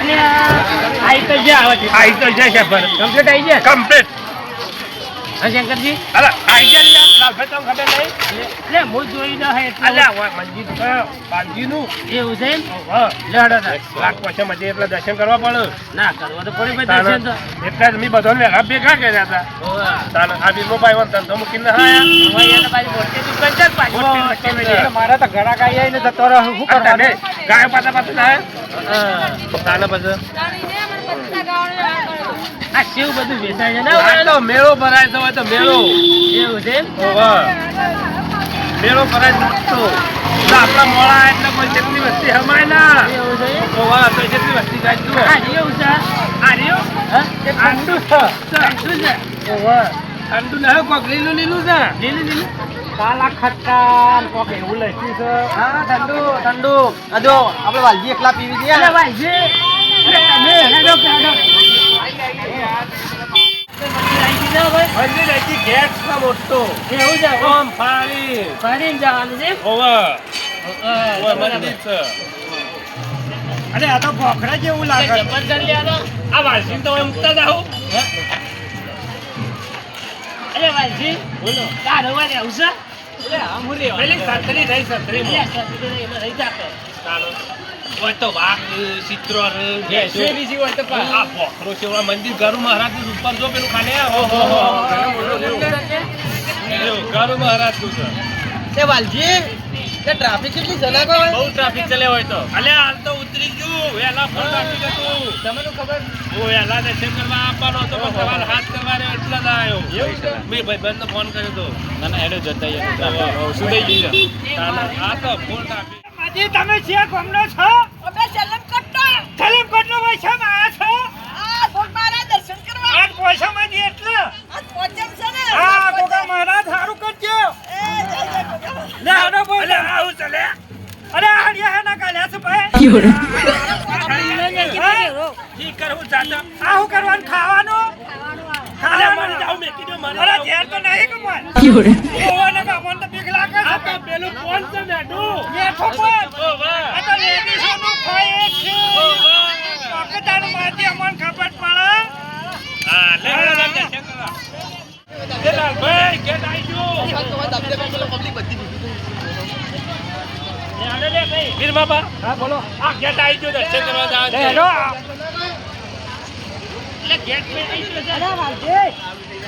અને આ આઈ તો જ્યાં આવે છે. આઈ તો છે શેફર કમ્પ્લીટ આવી જાય કમ્પ્લીટ હા શંકરજી? અરે આઈ લાલભાઈ તમને ખબર નહીં. એટલે હું જોઈ ન હે એટલે મંદિર છે એવું છે. લાખ મજે એટલે દર્શન કરવા પડે. ના કરવા તો પડે ભાઈ દર્શન તો. એટલે મેં બધાને વેલા ભેગા કર્યા હતા. તાને આ બીમો ભાઈ વન ધંધો મૂકીને પાછી. પાછી. મારા તો ઘણા કાંઈ આવીને જતો રહે શું તને ગાયો પાછા પાછું ના. તાને પછી. આ બધું વેચાય છે. ને તો મેળો ભરાય તો હોય તો મેળો. એવું છે? મેળો ભરાય તો. આપણા મોળા એટલે કોઈ જેટલી વસ્તી હમાય ના. એવું છે? તો જેટલી વસ્તી જાય જુઓ. છે? આ રહ્યો? હા? ઠંડુ છે. ઠંડુ છે. ઓવા. ઠંડુ ના કોક લીલું લીલું છે. લીલું લીલું. કાલા ખટ્ટા કોક એવું લખ્યું છે. હા ઠંડુ ઠંડુ. આ જો આપણે વાલજી એકલા પીવી દઈએ તમે હેડો હેડો. મંદિર અહીંથી ગેટ છે મોટો એવું છે ઓમ ફાળી ફરીને જવાનું છે ઓવા હા, ઓવા મંદિર છે અરે આ તો ભોખરા જેવું લાગે જબરજસ્ત લ્યાનો. આ વાલસી તો મુકતા જાઓ અરે વાલસી બોલો. તારો વાત એવું છે એટલે આમ હું રેવા પેલી સત્રી રહી સત્રી રહી જાતો. ચાલો. હોય તો વાઘ ચિત્ર બીજી હોય તો આ ભોખરો છે મંદિર ગરુ મહારાજનું ઉપર જો પેલું ખાને ગરુ મહારાજનું છે વાલજી ટ્રાફિક કેટલી જલાકો હોય બહુ ટ્રાફિક ચાલે હોય તો અલે હાલ તો ઉતરી ગયું વેલા ફોન ટ્રાફિક હતું તમને તો ખબર ઓ વેલા દર્શન કરવા આપવાનો હતો પણ તમારે હાથ કરવા રહ્યો એટલે જ આવ્યો એવું છે? મેં ભાઈ બંધ ફોન કર્યો તો ના ના હેડો જતા શું થઈ ગયું આ તો ફોન ટ્રાફિક માજી તમે છે કોમનો છો? સલીમકોટનો ભાઈ છે માયા છો? આ ગુરુ મારા આજમાં જે એટલે. હા ગોગા મારા સારું કરજો. લે હેડો બોલ. અલે આવું ચલે? અરે હરિયા હે ના કાલ્યા છે ભાઈ? કી કરું જાતા. આ હું કરવાનું? ખાવાનું? અલે મને જાવ મેકી દો મને અરે. ઘેર તો નહીં કમાય ઓને કા મન તો બીક લાગે આ છે તો પેલું ફોન છે પણ આ તો લેડીઝોનું ખાય છે. પાકિસ્તાનમાંથી અમને ખબર પડે. હા લે લે લે દર્શન કરવા એ લાલભાઈ ગેટ આવી ગયો લે લે. ભાઈ વીર બાબા હા બોલો. આ ગેટ આવી ગયો દર્શન કરવા જાવ લે હેડો એટલે ગેટ પે આવી ગયો છે. અરે વાલજી.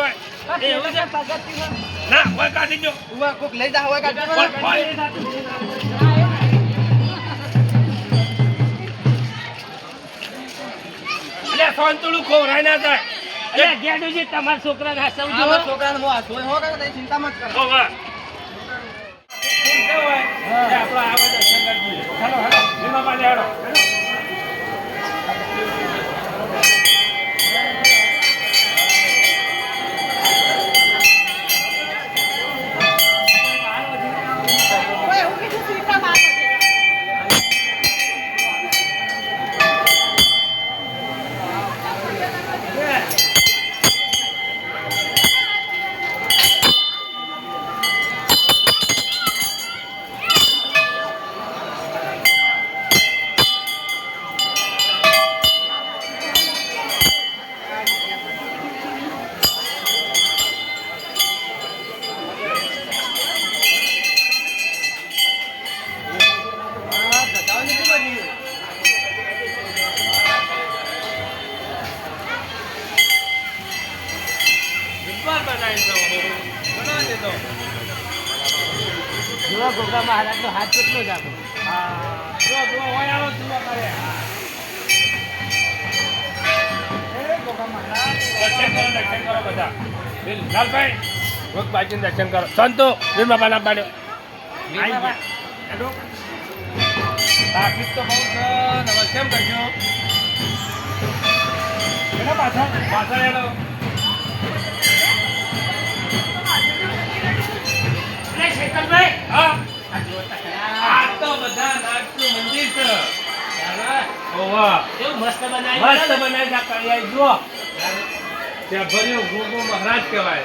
હોય એવું છે ના ના થાય અરે ગેડુજી તમારા છોકરાને આ સમજો આવા છોકરાને હું આ જોઈ હો કે ચિંતા મત કરો આવો દર્શન કરજો. હેલો હાલો. તો જુઓ ગોગા મહારાજનો હાથ કેટલો જ આપો જો જો હોય આવો જુઓ કરે દર્શન કરો બધા લાલભાઈ ભોગ બાજીને દર્શન કરો સંતો વીર બાબાના ટ્રાફિક તો બહુ છે ને હવે કેમ કરજો એના પાછળ પાછળ શેખરભાઈ હા. આ જુઓ આ તો બધા નાગનું મંદિર છે. ઓવા કેવું મસ્ત બનાવ્યું મસ્ત ને? બનાવી તા કળિયાઈ ત્યાં ભર્યું ગોગો મહારાજ કહેવાય.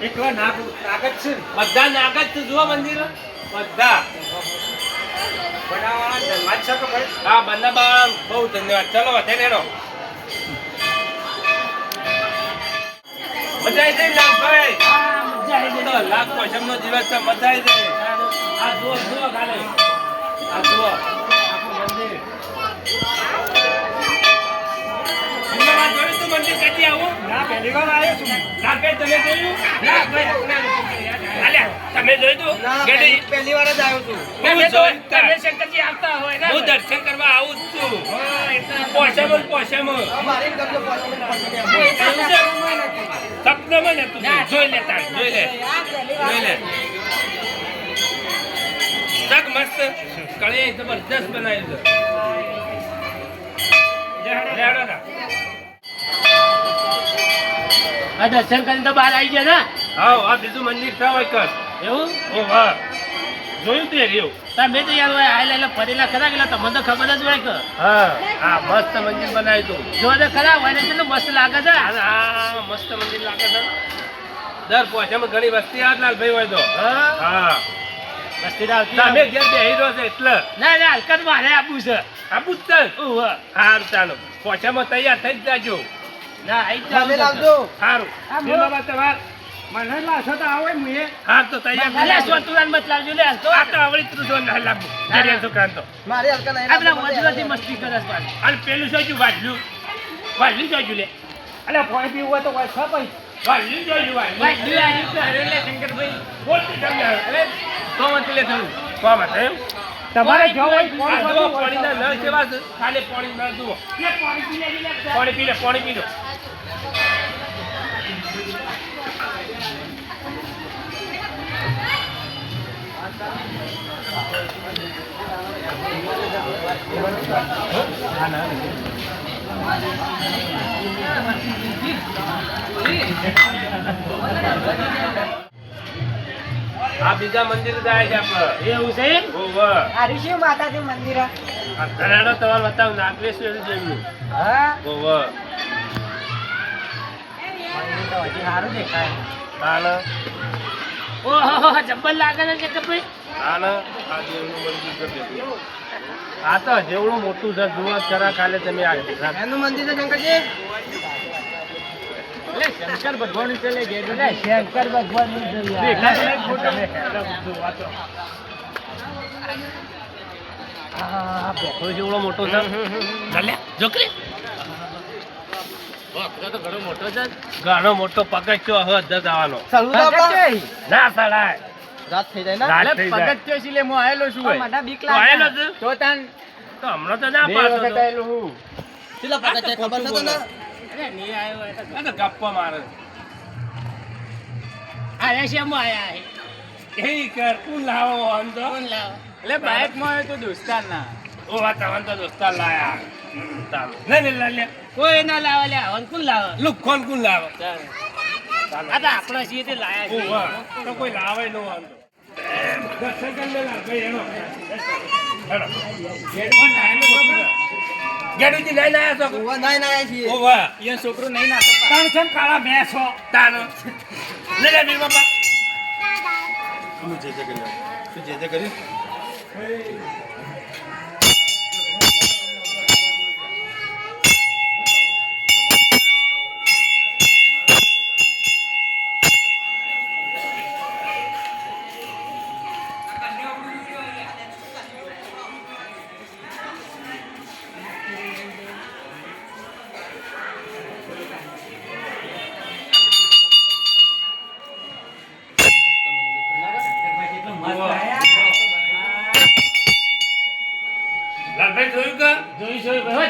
એકલા નાગ નાગ જ છે બધા નાગ જ છે જુઓ મંદિર. બધા. બનાવવાળા ધનવાદ છે કે ભાઈ? હા બંને બહુ ધન્યવાદ. ચલો વધે નેનો મજા આવી જઈ આવી તો લાખ પૈસાનો દિવસ છે આ જુઓ જુઓ ખાલે. આ જુઓ. મંદિર તમે જોયું? ના તમે જોયું તું? પહેલી વાર જ આવ્યો છું. તમે શંકરજી આવતા હોય ને હું દર્શન કરવા આવું જ છું? સપનામાં ને તું જોઈ લે તાર જોઈ લે. જોઈ લે. જગ મસ્ત. કળી જબરદસ્ત બનાવ્યું છે આ દર્શન કરીને તો બહાર આવી ગયા ને? હા આ બીજું મંદિર છે કર. એવું? ઓ વાહ જોયું તે રહ્યું. તમે તો યાર હોય આયેલા એટલે ફરેલા ખરા ગયેલા તમને તો ખબર જ હોય કે. હા આ મસ્ત મંદિર બનાવ્યું તું. જો તો ખરા હોય ને કેટલું મસ્ત લાગે છે. અને મસ્ત મંદિર લાગે છે. દર પોચામાં ઘણી વસ્તી આવે લાલભાઈ હોય તો. હા? હા. મસ્તી આવતી તમે ઘેર બેહી રહ્યો છે એટલે. ના ના હલકત મારે આપવું છે. આ પૂછતા ઉવ્વ. હાર ચાલો. પોચામાં તૈયાર થઈ જ જાજો. ના આઈ જ તમે જાઉં લાવજો સારું બે તમાર મને લાશો તો આવે મુએ હાર તો તૈયાર થઈ અલ્યા, મત લાવજો લે તો. આ તો આવડી તું ના લાગુ જડિયા છોકરાને તો મારી હલકા નહીં આ પેલા મસ્તી કરે છે પાછું. પેલું જોયું વાઢલું વાઢલું જોયું લે. અલે પાણી પીવું હોય તો કોઈ ખપાઈ વાઢલું જોયું ભાઈ, વાઢલું આ રીતે હરે શંકરભાઈ. બોલતી તમે અરે તો મત લે થયું. કોમ હતા એમ? તમારે જો હોય આ પાણી નળ કેવા છે? ખાલી પાણી નળ જુઓ. પાણી પી લે, લે, લે. પાણી પી લે પાણી પી લો. આ બીજા મંદિર જાય છે આપણે. એવું છે આ ઋષિ માતાજી મંદિર? ઘરેડો તમારે બતાવ નાગેશ્વર જોયું હા? હજી સારું દેખાય. તાને ઓહો, જબ્બર લાગે છે શંકરભાઈ. તાને આ દેવનું મંદિર છે આ તો જેવડું મોટું છે જુઓ ખરા ખાલી તમે આ એનું મંદિર છે શંકરજી? લે, શંકર ભગવાન છે લે, ઘેર લે, શંકર ભગવાન જેવડો મોટો છે. જોકરી. તો ઘણો મોટો છે ઘણો મોટો પગથિયો હવે અધર આવવાનો ના સડાય રાત થઈ જાય રાત થઈ જાય. પગથિયો છે હું આયેલો છું મને બીક તો આયેલો લાગે તો તાન તો હમણાં તો ના પાડતો તો. આયેલો હું. કેટલા પગથિયા ખબર નતો ને અરે, નહીં આયો હોય તો. આ તો ગપ્પા મારે આ આયા છે. એ કર કોણ લાવો આમ તો કોણ લાવે? એટલે બાઇકમાં માં તો દોસ્તાર ના ઓ વાતાવરણ તો દોસ્તાર લાયા કોઈ ના લાવે લે. કોણ લાવે? લુક કોણ કોણ લાવે? આ તો આપણા છીએ તે લાયા છે. તો કોઈ લાવે નો વાંધો દર્શન કરી લે લાલ ભાઈ એનો. ગેડુજી નાઈ નાયા છો? ઓવા નાઈ નાયા છીએ. ઓ એ છોકરો નહીં નાતો ત્રણ છે કાળા ભેંસ હો. તાનો લે લે વીર બાપા.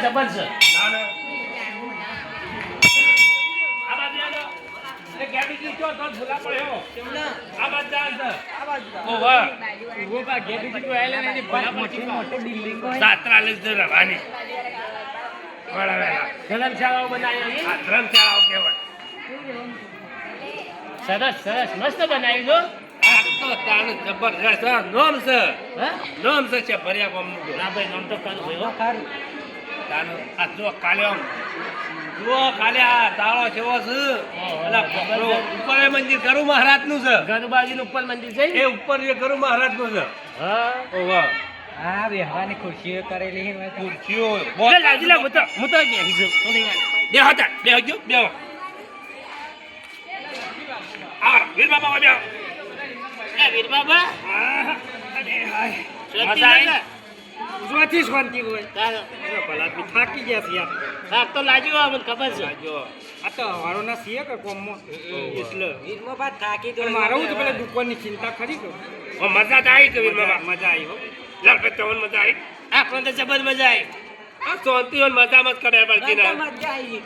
જબર છે. ના, ના. આ બાજુ આવો. એ ગેબીજી ચો તો ભૂલા પડ્યો. આ બાજુ જાય ભલા મોટી મોટી બિલ્ડિંગ હોય. સાતરા રવાની. વળા ધર્મશાળાઓ બનાવી આ ધર્મશાળાઓ કહેવાય. સરસ સરસ. મસ્ત બનાવી દો તો તાણ જબરજસ્ત નોમ છે. નોમ છે છે ભર્યા. ના ભાઈ નામ તો કરું ભાઈ ખારું. તાણ આ જો કાલે આમ. જુઓ કાલે આ તાળો છે. ઉપર મંદિર ગરુ મહારાજનું છે. ઘર બાજુનું ઉપર મંદિર છે? એ ઉપર જે ગરુ મહારાજનું છે. હા? બેહવાની ખુરશીઓ કરેલી ખુરશીઓ લે લાજી લે હું તો હું તો બેસી છું થોડી વાર બેહો તાર આ વીર બાબા બેહો એ વીર બાબા અરે હાય મજા આવી. જોથી શાંતિ હોય. ભલા બી થાકી ગયા છે યાર. થાક તો લાગ્યો ખબર છે. લાગ્યો આ તો હવારોના સીએ કે કોમમાં? એટલે. વીરમાં બા થાકી પણ મારે તો પેલા દુકાનની ચિંતા ખરી ઓ મજા તો આવી કે મજા આવી હો. લાલ ભાઈ તમને મજા આવી. આપણને તો જબર મજા આવી. આ શાંતિ હોય મજા મત કરે પડતી ને મજા આવી.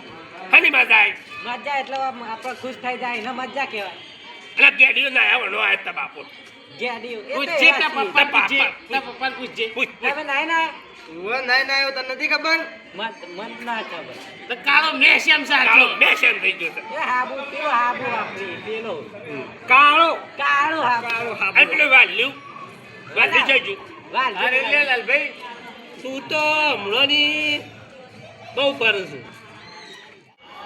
ખાલી મજા આવી. મજા એટલે આપણે ખુશ થઈ જાય ને મજા કહેવાય. એટલે ગેડીઓ ના આવ્યો નો આવ્યો તા બાપુ પૂછજે તાર પપ્પા પૂછજે તાર પપ્પા પૂછજે. પૂછ પૂછ નાય ના નાઈ ના આવ્યો તને નથી ખબર? મન ના ખબર. તો કાળો મેશ એમ સાચો કાળો મેશ એમ થઈ ગયો એ હાબુ કેવો હાબુ વાપરી પેલો. કાળો. કાળો હાબુ. કાળો આ હાબો. પેલું વાલ્યું. જજો. વાલ અરે લે લાલભાઈ તું તો હમણાંની બહુ પર છે.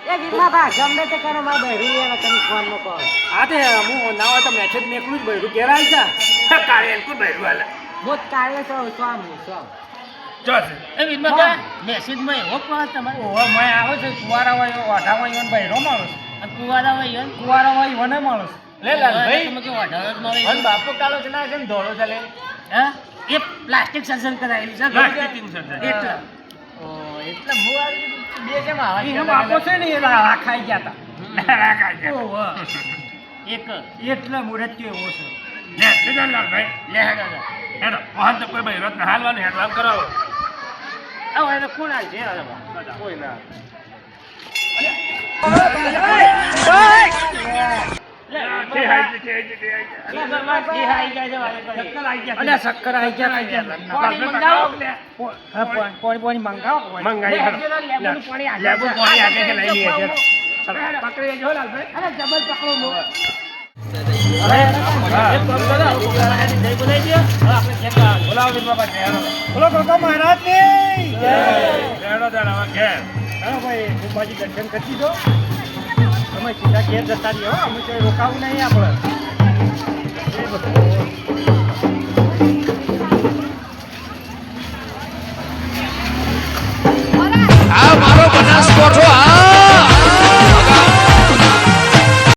એ વીરમાં બા ગમે તે કરો મારે બહેરું લેવા તમે ફોન કહો આ તે હું ના હોય તો મેસેજ મેકલું જ ભર્યું ઘેરાય છે. કાળે એમ કોઈ બહેરું વાલા હું કાળે તો સ્વામ સ્વામ. બા એવો પણ તમારે ઓહો મેં આવે છે કુવારા હોય ઓઢા હોય ઈવન બહેરો માણસ. આ કુવારા હોય ઈવન કુવારા હોય ઈવને માણસ. લે લાલભાઈ તમે કે અઢાર જ મળે અને બાપુ કાળો છે ના છે ને ધોળો ચાલે હા? એ પ્લાસ્ટિક સર્જન કરાયેલું છે પ્લાસ્ટિકનું સર્જન. એટલે. એટલે હું આવી બે કેમ આવા એનો બાપો છે ને એ રા- ખાઈ ગયા હતા ઓહો એક એટલે મુરત્યો એવો છે લે સીધા લાલભાઈ લે હેડો હેડો વાહન તો કોઈ બહેરો જ હાલવાનું હેડો આમ કરાવો આવો એને કોણ છે અરે કોઈ ના ગયા. ગયા ગયા અરે બોલો કાકા મહારાજની દર્શન કરી દો અમે સીધા ઘેર જતા રહીએ હો. અમે ક્યાંય રોકાવું નહીં આપણે. મારો બનાસકોઠો